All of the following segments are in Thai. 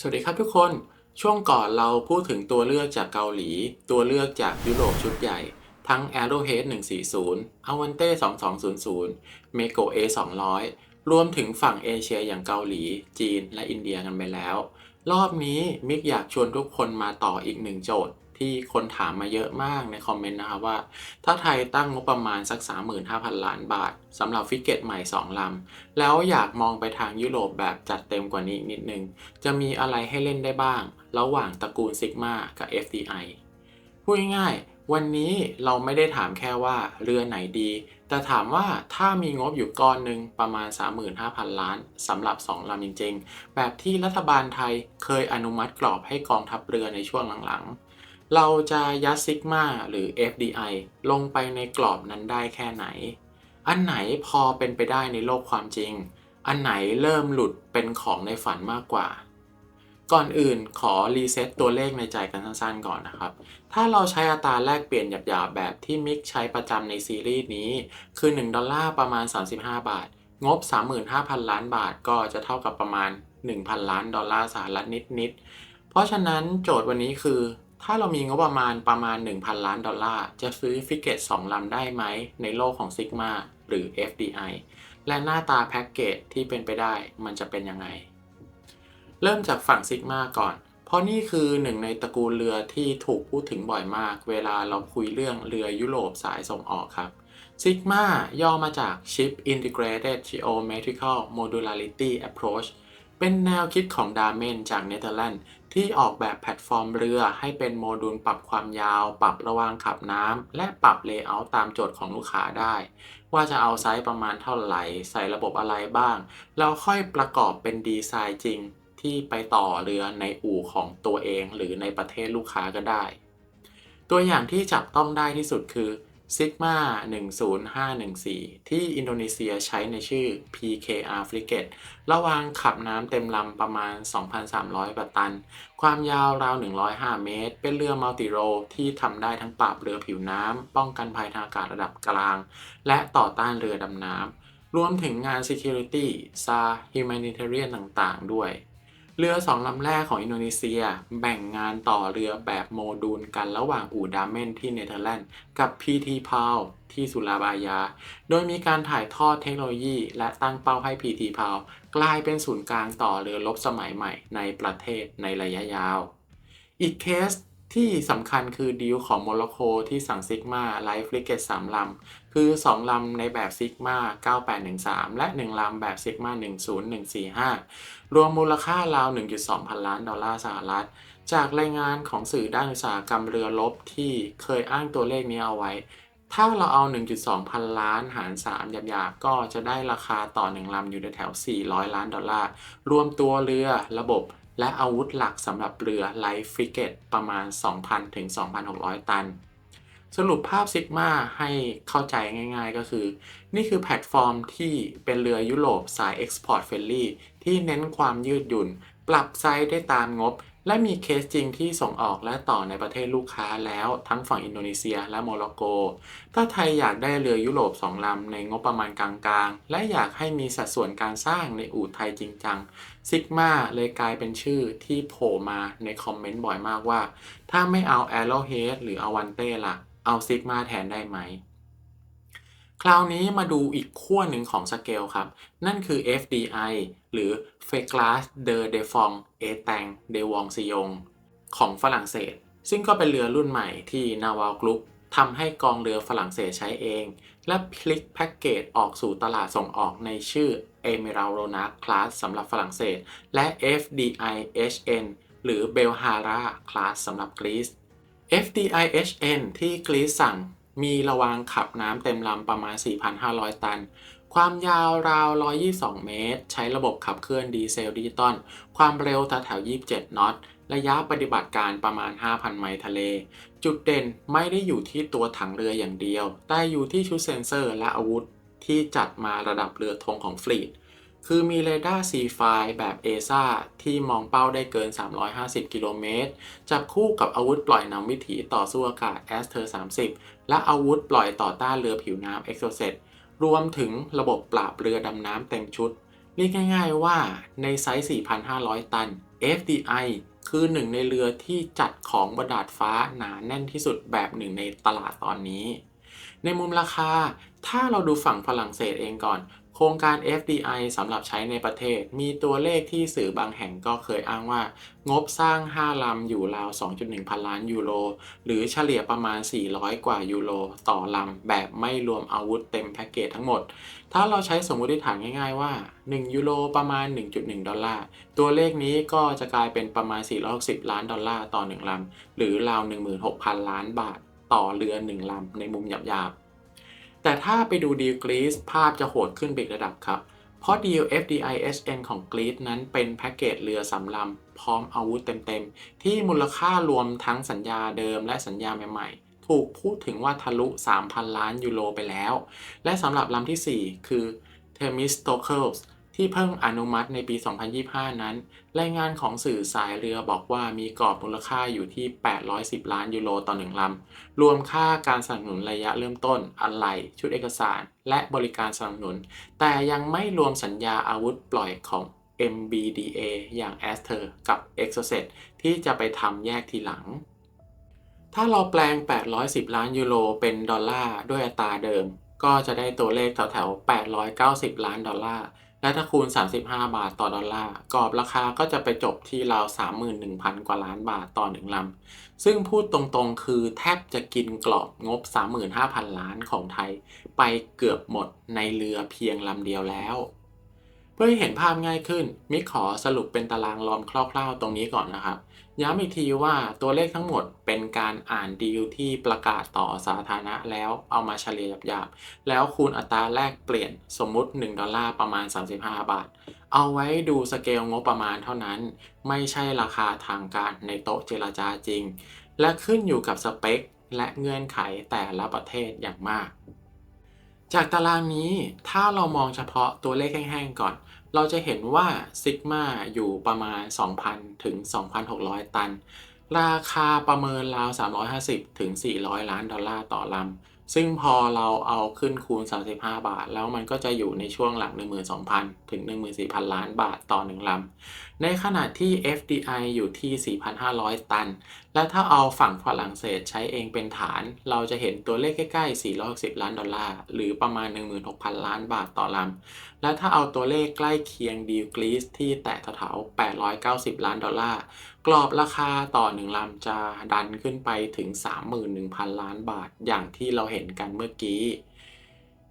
สวัสดีครับทุกคน ช่วงก่อนเราพูดถึงตัวเลือกจากเกาหลี ตัวเลือกจากยุโรปชุดใหญ่ ทั้ง Arrowhead 140 Avante 2200 Mego A 200รวมถึงฝั่งเอเชียอย่างเกาหลี จีน และอินเดียกันไปแล้ว รอบนี้มิกอยากชวนทุกคนมาต่ออีกหนึ่งโจทย์ ที่คนถามมาเยอะมากในคอมเมนต์นะครับว่า ถ้าไทยตั้งงบประมาณสัก 35,000 ล้านบาทสำหรับฟิกเกตใหม่ 2 ลำ แล้วอยากมองไปทางยุโรปแบบจัดเต็มกว่านี้นิดนึง จะมีอะไรให้เล่นได้บ้าง ระหว่างตระกูลซิกมากับ FDI พูดง่ายๆวันนี้เราไม่ได้ถามแค่ว่าเรือไหนดี แต่ถามว่าถ้ามีงบอยู่ก้อนหนึ่งประมาณ 35,000 ล้านสำหรับ 2 ลำจริงๆ แบบที่รัฐบาลไทยเคยอนุมัติกรอบให้กองทัพเรือในช่วงหลังๆ เราจะยัดซิกมาหรือ FDI ลงไปในกรอบนั้นได้แค่ไหน อันไหนพอเป็นไปได้ในโลกความจริง อันไหนเริ่มหลุดเป็นของในฝันมากกว่า ก่อนอื่นขอรีเซ็ตตัวเลขในใจกันสั้นๆก่อนนะครับ ถ้าเราใช้อัตราแลกเปลี่ยนหยาบๆแบบที่มิกใช้ประจำในซีรีส์นี้ คือ 1 ดอลลาร์ประมาณ 35 บาท งบ 35,000 ล้านบาทก็จะเท่ากับประมาณ 1,000 ล้านดอลลาร์สหรัฐนิดๆเพราะฉะนั้นโจทย์วันนี้คือ ถ้าเรามีงบประมาณประมาณ 1,000 ล้านดอลลาร์ จะซื้อฟิกเกต2ลำได้ไหม ในโลกของ Sigma หรือ FDI และหน้าตาแพ็กเกจที่เป็นไปได้มันจะเป็นยังไง เริ่มจากฝั่ง Sigma ก่อน เพราะนี่คือหนึ่งในตระกูลเรือที่ถูกพูดถึงบ่อยมาก เวลาเราคุยเรื่องเรือยุโรปสายส่งออกครับ Sigma ย่อมาจาก Ship Integrated Geometrical Modularity Approach เป็นแนวคิดของดาเมนจากเนเธอร์แลนด์ ที่ออกแบบแพลตฟอร์มเรือให้เป็นโมดูลปรับความยาว ปรับระวางขับน้ำ และปรับเลเยอร์ตามโจทย์ของลูกค้าได้ ว่าจะเอาไซส์ประมาณเท่าไหร่ ใส่ระบบอะไรบ้างแล้วค่อยประกอบเป็นดีไซน์จริงที่ไปต่อเรือในอู่ของตัวเองหรือในประเทศลูกค้าก็ได้ ตัวอย่างที่จับต้องได้ที่สุดคือ Sigma 10514 ที่อินโดนีเซียใช้ในชื่อ PKR Frigate ระวางขับน้ำเต็มลำประมาณ 2,300กว่าตัน ความยาวราว 105 เมตร เป็นเรือมัลติโรที่ทำได้ทั้งปราบเรือผิวน้ำ ป้องกันภัยทางอากาศระดับกลาง และต่อต้านเรือดำน้ำ รวมถึงงาน Security SAR Humanitarian ต่างๆ ด้วย เรือสองลำแรกของอินโดนีเซีย แบ่งงานต่อเรือแบบโมดูลกันระหว่างอู่ดาเมนที่เนเธอร์แลนด์กับ PT p a l ที่สุราบายา โดยมีการถ่ายทอดเทคโนโลยี และตั้งเป้าให้ PT p a l กลายเป็นศูนย์กลางต่อเรือรบสมัยใหม่ในประเทศในระยะยาว อีกเคสที่สำคัญคือดีลของโมร็อกโกที่สั่งซิกมาไลฟ์ฟลิกเกต3ลำ คือ 2 ลำในแบบซิกมา9813 และ 1 ลำแบบซิกมา10145 รวมมูลค่าราว 1.2 พันล้านดอลลาร์สหรัฐ จากรายงานของสื่อด้านอุตสาหกรรมเรือรบที่เคยอ้างตัวเลขนี้เอาไว้ ถ้าเราเอา 1.2 พันล้านหาร 3 หยาบๆ ก็จะได้ราคาต่อ 1 ลำอยู่ในแถว 400 ล้านดอลลาร์ รวมตัวเรือระบบและอาวุธหลักสำหรับเรือไลฟ์ฟริเกตประมาณ 2,000 ถึง 2,600 ตัน สรุปภาพซิกมาให้เข้าใจง่ายๆ ก็คือ นี่คือแพลตฟอร์มที่เป็นเรือยุโรปสาย Export Friendly ที่เน้นความยืดหยุ่น ปรับไซส์ได้ตามงบ และมีเคสจริงที่ส่งออกและต่อในประเทศลูกค้าแล้วทั้งฝั่งอินโดนีเซียและโมร็อกโก ถ้าไทยอยากได้เรือยุโรป2ลำในงบประมาณกลางๆ และอยากให้มีสัดส่วนการสร้างในอู่ไทยจริงจังซิกมาเลยกลายเป็นชื่อที่โผล่มาในคอมเมนต์บ่อยมากว่า ถ้าไม่เอา Arrowhead หรือเอาวันเต้ล่ะ เอาซิกมาแทนได้ไหม คราวนี้มาดูอีกขั้วหนึ่งของสเกลครับ นั่นคือ FDI หรือ f e c l a s de d e f o n e t a n g de Wong s i o n g ของฝรั่งเศส ซึ่งก็เป็นเรือรุ่นใหม่ที่นาวากรุ๊ปทำให้กองเรือฝรั่งเศสใช้เอง และพลิกแพ็กเกจออกสู่ตลาดส่งออกในชื่อ Emerald Class สำหรับฝรั่งเศส และ FDI HN หรือ Belhara Class สำหรับกรีซ FDI HN ที่กรีซสั่งมีระวางขับน้ำเต็มลำประมาณ 4,500 ตัน ความยาวราว 122 เมตร ใช้ระบบขับเคลื่อนดีเซลดิจิตอล ความเร็วแถวๆ27 นอต ระยะปฏิบัติการประมาณ 5,000 ไมล์ทะเล จุดเด่นไม่ได้อยู่ที่ตัวถังเรืออย่างเดียว แต่อยู่ที่ชุดเซ็นเซอร์และอาวุธที่จัดมาระดับเรือธงของฟลีต คือมีเรดาร์ C5 แบบ ESA ที่มองเป้าได้เกิน 350 กิโลเมตร จับคู่กับอาวุธปล่อยนำวิถีต่อสู้อากาศ a s t e r 30 และอาวุธปล่อยต่อต้านเรือผิวน้ำ Exocet รวมถึงระบบปราบเรือดำน้ำเต็มชุด เรียกง่ายๆว่าในไซส์ 4,500 ตัน FDI คือหนึ่งในเรือที่จัดของบนดาดฟ้าหนาแน่นที่สุดแบบหนึ่งในตลาดตอนนี้ ในมุมราคา ถ้าเราดูฝั่งฝรั่งเศสเองก่อน โครงการ FDI สำหรับใช้ในประเทศ มีตัวเลขที่สื่อบางแห่งก็เคยอ้างว่า งบสร้าง 5 ลำอยู่ราว 2.1 พันล้านยูโร หรือเฉลี่ยประมาณ 400 กว่ายูโรต่อลำ แบบไม่รวมอาวุธเต็มแพ็กเกจทั้งหมด ถ้าเราใช้สมมติฐานง่ายๆว่า 1 ยูโรประมาณ 1.1 ดอลลาร์ ตัวเลขนี้ก็จะกลายเป็นประมาณ 460 ล้านดอลลาร์ต่อ 1 ลำ หรือราว 16,000 ล้านบาท ต่อเรือ1ลำในมุมหยาบๆ แต่ถ้าไปดูดีลกรีซภาพจะโหดขึ้นไปอีกระดับครับ เพราะดีล FDISN ของกรีซนั้นเป็นแพ็กเกจเรือสำลำพร้อมอาวุธเต็มๆ ที่มูลค่ารวมทั้งสัญญาเดิมและสัญญาใหม่ๆ ถูกพูดถึงว่าทะลุ 3,000 ล้านยูโรไปแล้ว และสำหรับลำที่ 4 คือ Themistocles ที่เพิ่งอนุมัติในปี 2025 นั้น รายงานของสื่อสายเรือบอกว่ามีกรอบมูลค่าอยู่ที่ 810 ล้านยูโรต่อ1ลำ รวมค่าการสนับสนุนระยะเริ่มต้น อะไหล่ชุดเอกสาร และบริการสนับสนุน แต่ยังไม่รวมสัญญาอาวุธปล่อยของ MBDA อย่าง a s t e r กับ Exocet ที่จะไปทำแยกทีหลัง ถ้าเราแปลง 810 ล้านยูโรเป็นดอลลาร์ด้วยอัตราเดิม ก็จะได้ตัวเลขแถวๆ890 ล้านดอลลาร์ และถ้าคูณ 35 บาทต่อดอลลาร์กรอบราคาก็จะไปจบที่ราว 31,000 กว่าล้านบาทต่อ1ลำ ซึ่งพูดตรงๆ คือแทบจะกินกรอบงบ 35,000 ล้านของไทย ไปเกือบหมดในเรือเพียงลำเดียวแล้ว เพื่อให้เห็นภาพง่ายขึ้น มิกขอสรุปเป็นตารางรอมคร่าว ๆ ตรงนี้ก่อนนะครับ ย้ำอีกทีว่าตัวเลขทั้งหมดเป็นการอ่านดีลที่ประกาศต่อสาธารณะแล้วเอามาเฉลี่ยหยาบๆ แล้วคูณอัตราแลกเปลี่ยนสมมุติ 1 ดอลลาร์ประมาณ 35 บาท เอาไว้ดูสเกลงบประมาณเท่านั้น ไม่ใช่ราคาทางการในโต๊ะเจรจาจริง และขึ้นอยู่กับสเปคและเงื่อนไขแต่ละประเทศอย่างมาก จากตารางนี้ถ้าเรามองเฉพาะตัวเลขแห้งๆก่อน เราจะเห็นว่าซิกมาอยู่ประมาณ 2,000 ถึง 2,600 ตัน ราคาประเมินราว 350 ถึง 400 ล้านดอลลาร์ต่อลำ ซึ่งพอเราเอาขึ้นคูณ 35 บาท แล้วมันก็จะอยู่ในช่วงหลัก 12,000 ถึง 14,000 ล้านบาทต่อ 1 ลำ ในขณะที่ FDI อยู่ที่ 4,500 ตัน และถ้าเอาฝั่งฝรั่งเศสใช้เองเป็นฐาน เราจะเห็นตัวเลขใกล้ๆ 460 ล้านดอลลาร์ หรือประมาณ 16,000 ล้านบาทต่อลำ และถ้าเอาตัวเลขใกล้เคียงดีลกรีซที่แตะแถวๆ890 ล้านดอลลาร์ กรอบราคาต่อ 1 ลำจะดันขึ้นไปถึง 31,000 ล้านบาท อย่างที่เราเห็นกันเมื่อกี้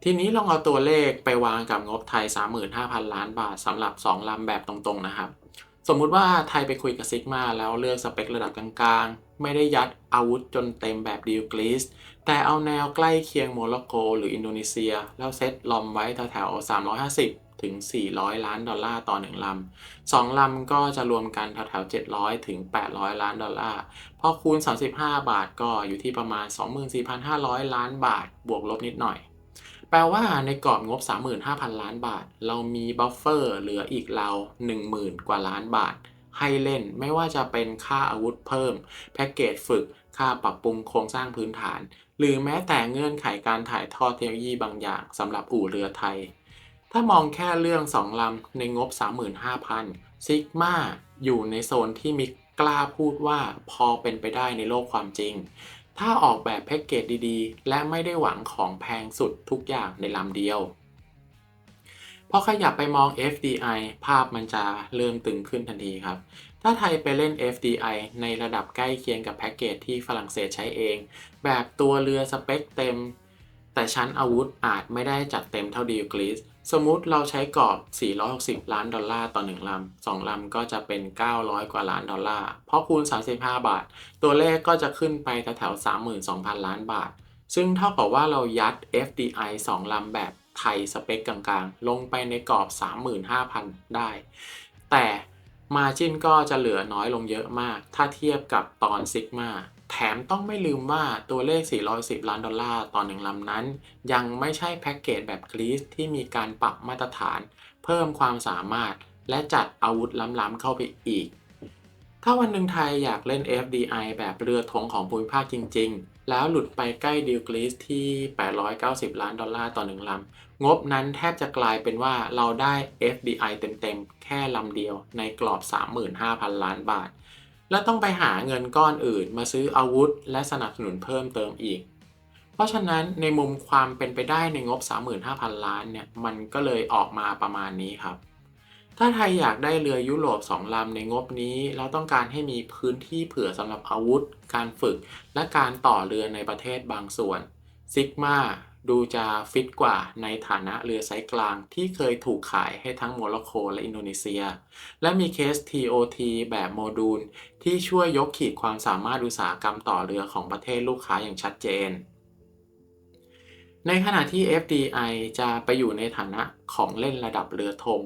ทีนี้ลองเอาตัวเลขไปวางกับงบไทย 35,000 ล้านบาทสำหรับ 2 ลำแบบตรงๆนะครับ สมมุติว่าไทยไปคุยกับซิกมาแล้วเลือกสเปคระดับกลางๆ ไม่ได้ยัดอาวุธจนเต็มแบบดีลกรีซแต่เอาแนวใกล้เคียงโมร็อกโก หรืออินโดนีเซีย แล้วเซตลอมไว้แถวๆ350 ถึง 400 ล้านดอลลาร์ต่อ 1 ลำ 2 ลำก็จะรวมกันแถวๆ700 ถึง 800 ล้านดอลลาร์ พอคูณ 35 บาทก็อยู่ที่ประมาณ 24,500 ล้านบาทบวกลบนิดหน่อย แปลว่าในกรอบงบ 35,000 ล้านบาท เรามีบัฟเฟอร์เหลืออีกราว10,000 กว่าล้านบาท ให้เล่นไม่ว่าจะเป็นค่าอาวุธเพิ่ม แพ็กเกจฝึก ค่าปรับปรุงโครงสร้างพื้นฐาน หรือแม้แต่เงื่อนไขการถ่ายทอดเทคโนโลยีบางอย่างสำหรับอู่เรือไทย ถ้ามองแค่เรื่อง 2 ลำในงบ 35,000ซิกมาอยู่ในโซนที่มีกล้าพูดว่าพอเป็นไปได้ในโลกความจริง ถ้าออกแบบแพ็กเกจดีๆ และไม่ได้หวังของแพงสุดทุกอย่างในลำเดียว พอขยับไปมอง FDI ภาพมันจะเริ่มตึงขึ้นทันทีครับ ถ้าไทยไปเล่น FDI ในระดับใกล้เคียงกับแพ็กเกจที่ฝรั่งเศสใช้เอง แบบตัวเรือสเปคเต็ม แต่ชั้นอาวุธอาจไม่ได้จัดเต็มเท่าดีลกรีซ สมมุติเราใช้กรอบ 460 ล้านดอลลาร์ต่อ 1 ลำ 2 ลำก็จะเป็น 900 กว่าล้านดอลลาร์ เพราะคูณ 35 บาท ตัวเลขก็จะขึ้นไปแถวๆ32,000 ล้านบาท ซึ่งเท่ากับว่าเรายัด FDI 2 ลำแบบไทยสเปคกลางๆ ลงไปในกรอบ 35,000 ได้ แต่มาจินก็จะเหลือน้อยลงเยอะมาก ถ้าเทียบกับตอนซิกมา แถมต้องไม่ลืมว่าตัวเลข 410 ล้านดอลลาร์ต่อหนึ่งลำนั้น ยังไม่ใช่แพ็กเกจแบบกรีซที่มีการปรับมาตรฐาน เพิ่มความสามารถ และจัดอาวุธล้ำๆเข้าไปอีก ถ้าวันหนึ่งไทยอยากเล่น FDI แบบเรือธงของภูมิภาคจริง ๆ แล้วหลุดไปใกล้ดิวกรีซที่ 890 ล้านดอลลาร์ต่อหนึ่งลำ งบนั้นแทบจะกลายเป็นว่าเราได้ FDI เต็มๆ แค่ลำเดียวในกรอบ 35,000 ล้านบาท และต้องไปหาเงินก้อนอื่นมาซื้ออาวุธ และสนับสนุนเพิ่มเติมอีก เพราะฉะนั้นในมุมความเป็นไปได้ในงบ 35,000 ล้านเนี่ยมันก็เลยออกมาประมาณนี้ครับ ถ้าไทยอยากได้เรือยุโรป 2 ลำในงบนี้เราต้องการให้มีพื้นที่เผื่อสำหรับอาวุธ การฝึก และการต่อเรือในประเทศบางส่วนซิกมา ดูจะฟิตกว่าในฐานะเรือไซส์กลางที่เคยถูกขายให้ทั้งโมร็อกโกและอินโดนีเซีย และมีเคส TOT แบบโมดูล ที่ช่วยยกขีดความสามารถอุตสาหกรรมต่อเรือของประเทศลูกค้าอย่างชัดเจน ในขณะที่ FDI จะไปอยู่ในฐานะของเล่นระดับเรือธง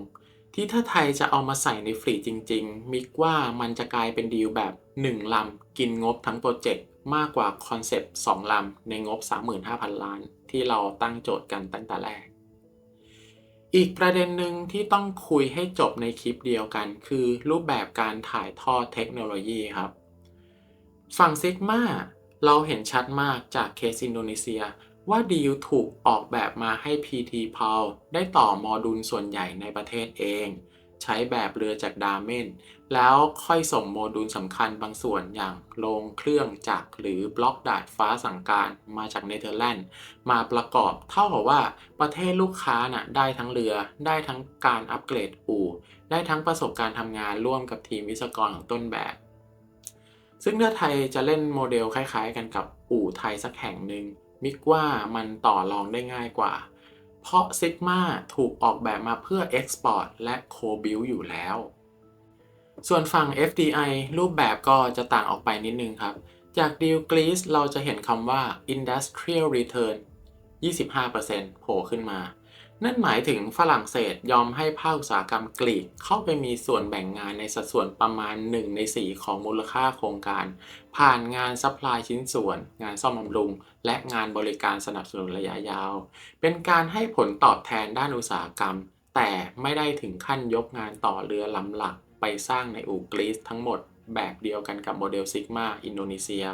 ที่ถ้าไทยจะเอามาใส่ในฟรีจริง ๆ มิกว่ามันจะกลายเป็นดีลแบบ 1ลำกินงบทั้งโปรเจกต์ มากกว่าคอนเซปต์2ลำในงบ 35,000 ล้าน ที่เราตั้งโจทย์กันตั้งแต่แรก อีกประเด็นหนึ่งที่ต้องคุยให้จบในคลิปเดียวกัน คือรูปแบบการถ่ายทอดเทคโนโลยีครับ ฝั่งซิกมาเราเห็นชัดมากจากเคสอินโดนีเซียว่าดีลถูกออกแบบมาให้ PT p a l ได้ต่อมอดูลส่วนใหญ่ในประเทศเอง ใช้แบบเรือจากดาเมนแล้วค่อยส่งโมดูลสำคัญบางส่วนอย่างโรงเครื่องจักรหรือบล็อกดาดฟ้าสั่งการมาจากเนเธอร์แลนด์ มาประกอบเท่ากับว่าประเทศลูกค้าน่ะได้ทั้งเรือได้ทั้งการอัปเกรดอู่ ได้ทั้งประสบการณ์ทำงานร่วมกับทีมวิศวกรของต้นแบบ ซึ่งถ้าไทยจะเล่นโมเดลคล้ายๆ กันกับอู่ไทยสักแห่งหนึ่งมิกว่ามันต่อรองได้ง่ายกว่า เพราะ Sigma ถูกออกแบบมาเพื่อ Export และ Co-build อยู่แล้ว ส่วนฝั่ง FDI รูปแบบก็จะต่างออกไปนิดนึงครับ จากดีลกรีซเราจะเห็นคำว่า Industrial Return 25%โผล่ขึ้นมา นั่นหมายถึงฝรั่งเศสยอมให้ภาคอุตสาหกรรมกรีกเข้าไปมีส่วนแบ่งงานในสัดส่วนประมาณ 1 ใน 4 ของมูลค่าโครงการ ผ่านงานซัพพลายชิ้นส่วน งานซ่อมบำรุง และงานบริการสนับสนุนระยะยาว เป็นการให้ผลตอบแทนด้านอุตสาหกรรม แต่ไม่ได้ถึงขั้นยกงานต่อเรือลำหลักไปสร้างในอู่กรีซทั้งหมดแบบเดียวกันกับโมเดลซิกมาอินโดนีเซีย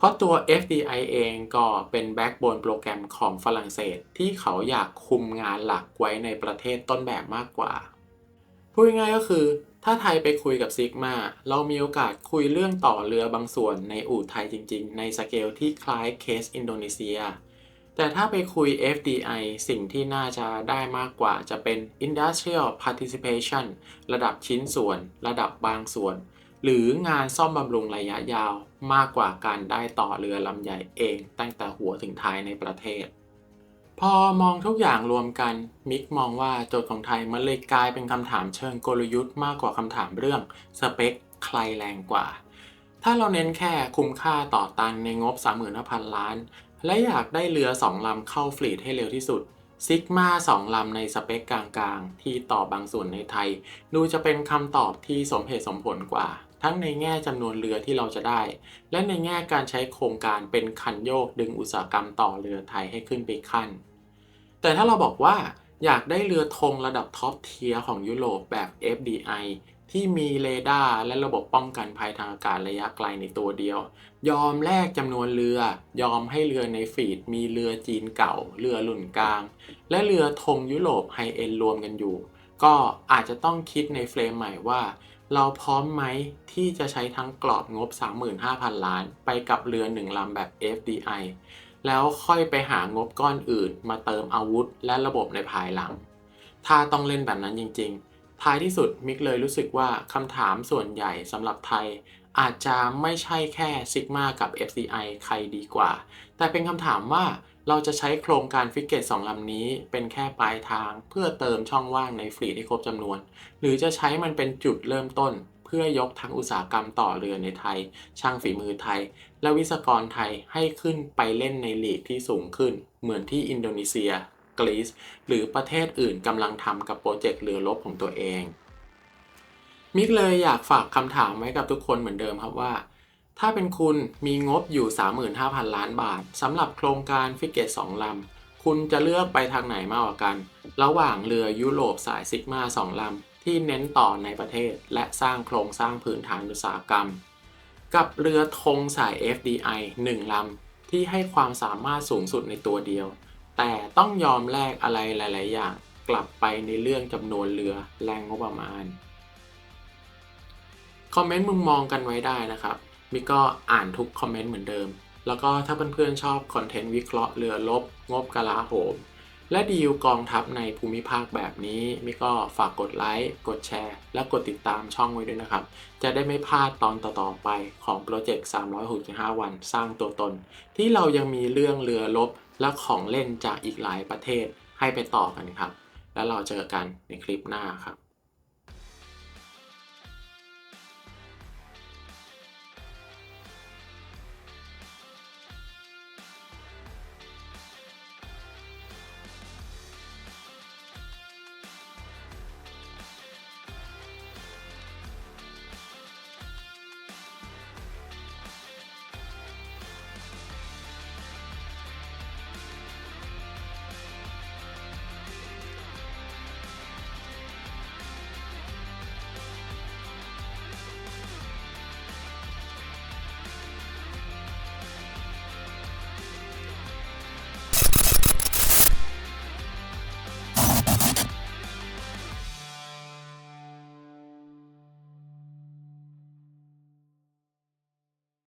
เพราะตัว FDI เองก็เป็นแบ็กโบนโปรแกรมของฝรั่งเศสที่เขาอยากคุมงานหลักไว้ในประเทศต้นแบบมากกว่า พูดง่ายก็คือ ถ้าไทยไปคุยกับซิกมาเรามีโอกาสคุยเรื่องต่อเรือบางส่วนในอู่ไทยจริง ๆ ในสเกลที่คล้ายเคสอินโดนีเซีย แต่ถ้าไปคุย FDI สิ่งที่น่าจะได้มากกว่าจะเป็น Industrial Participation ระดับชิ้นส่วน ระดับบางส่วน หรืองานซ่อมบำรุงระยะยาวมากกว่าการได้ต่อเรือลำใหญ่เองตั้งแต่หัวถึงท้ายในประเทศ พอมองทุกอย่างรวมกันมิกมองว่าโจทย์ของไทยมันเลยกลายเป็นคำถามเชิงกลยุทธ์มากกว่าคำถามเรื่องสเปคใครแรงกว่า ถ้าเราเน้นแค่คุ้มค่าต่อตันในงบ 35,000 ล้าน และอยากได้เรือ2ลำเข้าฟลีดให้เร็วที่สุด ซิกมา2ลำในสเปคกลางๆ ที่ต่อบางส่วนในไทย ดูจะเป็นคำตอบที่สมเหตุสมผลกว่า ทั้งในแง่จำนวนเรือที่เราจะได้ และในแง่การใช้โครงการเป็นคันโยกดึงอุตสาหกรรมต่อเรือไทยให้ขึ้นไปขั้น แต่ถ้าเราบอกว่าอยากได้เรือธงระดับท็อปเทียร์ของยุโรปแบบ FDI ที่มีเรดาร์และระบบป้องกันภัยทางอากาศระยะไกลในตัวเดียว ยอมแลกจำนวนเรือ ยอมให้เรือในฟีดมีเรือจีนเก่า เรือรุ่นกลาง และเรือธงยุโรปไฮเอ็นรวมกันอยู่ ก็อาจจะต้องคิดในเฟรมใหม่ว่า เราพร้อมไหมที่จะใช้ทั้งกรอบงบ 35,000 ล้าน ไปกับเรือหนึ่งลำแบบ FDI แล้วค่อยไปหางบก้อนอื่น มาเติมอาวุธ และระบบในภายหลัง ถ้าต้องเล่นแบบนั้นจริง ๆ ท้ายที่สุดมิกเลยรู้สึกว่าคำถามส่วนใหญ่สำหรับไทย อาจจะไม่ใช่แค่ซิกมากับ FCI ใครดีกว่า แต่เป็นคำถามว่าเราจะใช้โครงการฟิกเกตสองลำนี้เป็นแค่ปลายทาง เพื่อเติมช่องว่างในฟลีดให้ครบจำนวน หรือจะใช้มันเป็นจุดเริ่มต้น เพื่อยกทั้งอุตสาหกรรมต่อเรือในไทย ช่างฝีมือไทย และวิศกรไทยให้ขึ้นไปเล่นในลีกที่สูงขึ้น เหมือนที่อินโดนีเซีย กรีซหรือประเทศอื่นกำลังทำกับโปรเจกต์เรือรบของตัวเอง มิกเลยอยากฝากคำถามไว้กับทุกคนเหมือนเดิมครับว่า ถ้าเป็นคุณมีงบอยู่ 35,000 ล้านบาทสำหรับโครงการฟิกเกต2ลำ คุณจะเลือกไปทางไหนมากกว่ากัน ระหว่างเรือยุโรปสายซิกมา2ลำ ที่เน้นต่อในประเทศ และสร้างโครงสร้างพื้นฐานอุตสาหกรรม กับเรือธงสาย FDI 1ลำที่ให้ความสามารถสูงสุดในตัวเดียว แต่ต้องยอมแลกอะไรหลาย ๆ อย่าง กลับไปในเรื่องจำนวนเรือแรงงบประมาณ คอมเมนต์มุมมองกันไว้ได้นะครับ มิกก็อ่านทุกคอมเมนต์เหมือนเดิม แล้วก็ถ้าเพื่อนๆชอบคอนเทนต์วิเคราะห์เรือลบ งบกลาโหม และดีลกองทัพในภูมิภาคแบบนี้มิกก็ฝากกดไลค์ กดแชร์ และกดติดตามช่องไว้ด้วยนะครับ จะได้ไม่พลาดตอนต่อๆไปของโปรเจกต์ 365 วันสร้างตัวตน ที่เรายังมีเรื่องเรือลบและของเล่นจากอีกหลายประเทศให้ไปต่อกันครับ แล้วเราเจอกันในคลิปหน้าครับ